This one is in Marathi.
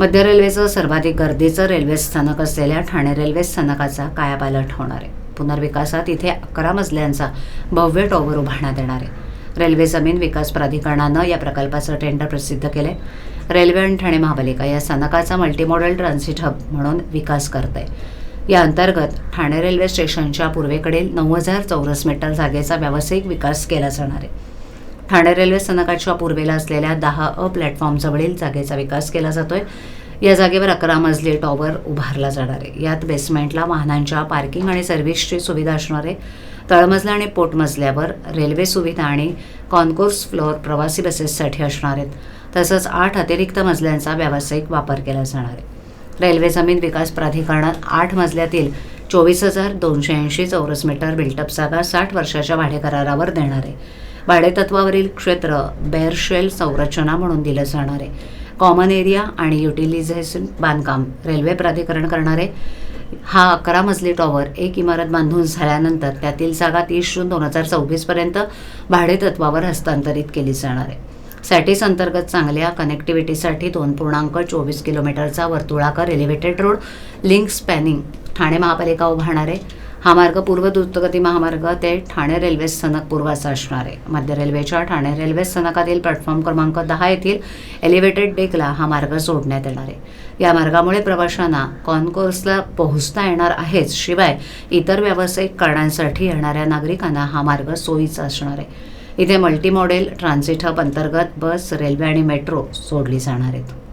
मध्य रेल्वेचं सर्वाधिक गर्दीचं रेल्वे स्थानक असलेल्या ठाणे रेल्वे स्थानकाचा कायापालट होणार आहे. पुनर्विकासात इथे अकरा मजल्यांचा भव्य टॉवर उभारण्यात येणार आहे. रेल्वे जमीन विकास प्राधिकरणानं या प्रकल्पाचं टेंडर प्रसिद्ध केलं आहे रेल्वे आणि ठाणे महापालिका या स्थानकाचा मल्टीमॉडल ट्रान्झिट हब म्हणून विकास करत आहे या अंतर्गत ठाणे रेल्वे स्टेशनच्या पूर्वेकडील नऊ हजार चौरस मीटर जागेचा व्यावसायिक विकास केला जाणार आहे. ठाणे रेल्वे स्थानकाच्या पूर्वेला असलेल्या दहा अ प्लॅटफॉर्मजवळील जागेचा विकास केला जातोय. या जागेवर अकरा मजली टॉवर उभारला जाणार आहे. यात बेसमेंटला वाहनांच्या पार्किंग आणि सर्व्हिसची सुविधा असणार आहे तळमजला आणि पोटमजल्यावर रेल्वे सुविधा आणि कॉन्कोर्स फ्लोअर प्रवासी बसेससाठी असणार आहेत. तसंच आठ अतिरिक्त मजल्यांचा व्यावसायिक वापर केला जाणार आहे. रेल्वे जमीन विकास प्राधिकरणात आठ मजल्यातील चोवीस हजार दोनशे ऐंशी चौरस मीटर बिल्टअप जागा साठ वर्षाच्या भाडेकरारावर देणार आहे. भाडेतत्वावरील क्षेत्र बेअरशेल संरचना म्हणून दिलं जाणार आहे. कॉमन एरिया आणि युटिलिझेशन बांधकाम रेल्वे प्राधिकरण करणार आहे हा अकरा मजली टॉवर एक इमारत बांधून झाल्यानंतर त्यातील जागा तीस जून दोन हजार चोवीसपर्यंत भाडेतत्वावर हस्तांतरित केली जाणार आहे. सॅटिस अंतर्गत चांगल्या कनेक्टिव्हिटीसाठी दोन पूर्णांक चोवीस किलोमीटरचा वर्तुळाकार elevated road link spanning Thane महापालिका उभारणार आहे. हा मार्ग पूर्व द्रुतगती महामार्ग ते ठाणे रेल्वे स्थानक पूर्वाचा असणार आहे. मध्य रेल्वेच्या ठाणे रेल्वे स्थानकातील प्लॅटफॉर्म क्रमांक दहा येथील एलिव्हेटेड डेकला हा मार्ग सोडण्यात येणार आहे. या मार्गामुळे प्रवाशांना कॉन्कोर्सला पोहोचता येणार आहेच. शिवाय इतर व्यावसायिक कारणांसाठी येणाऱ्या नागरिकांना हा मार्ग सोयीचा असणार आहे. इथे मल्टी मॉडेल ट्रान्झिट हब अंतर्गत बस रेल्वे आणि मेट्रो सोडली जाणार आहेत.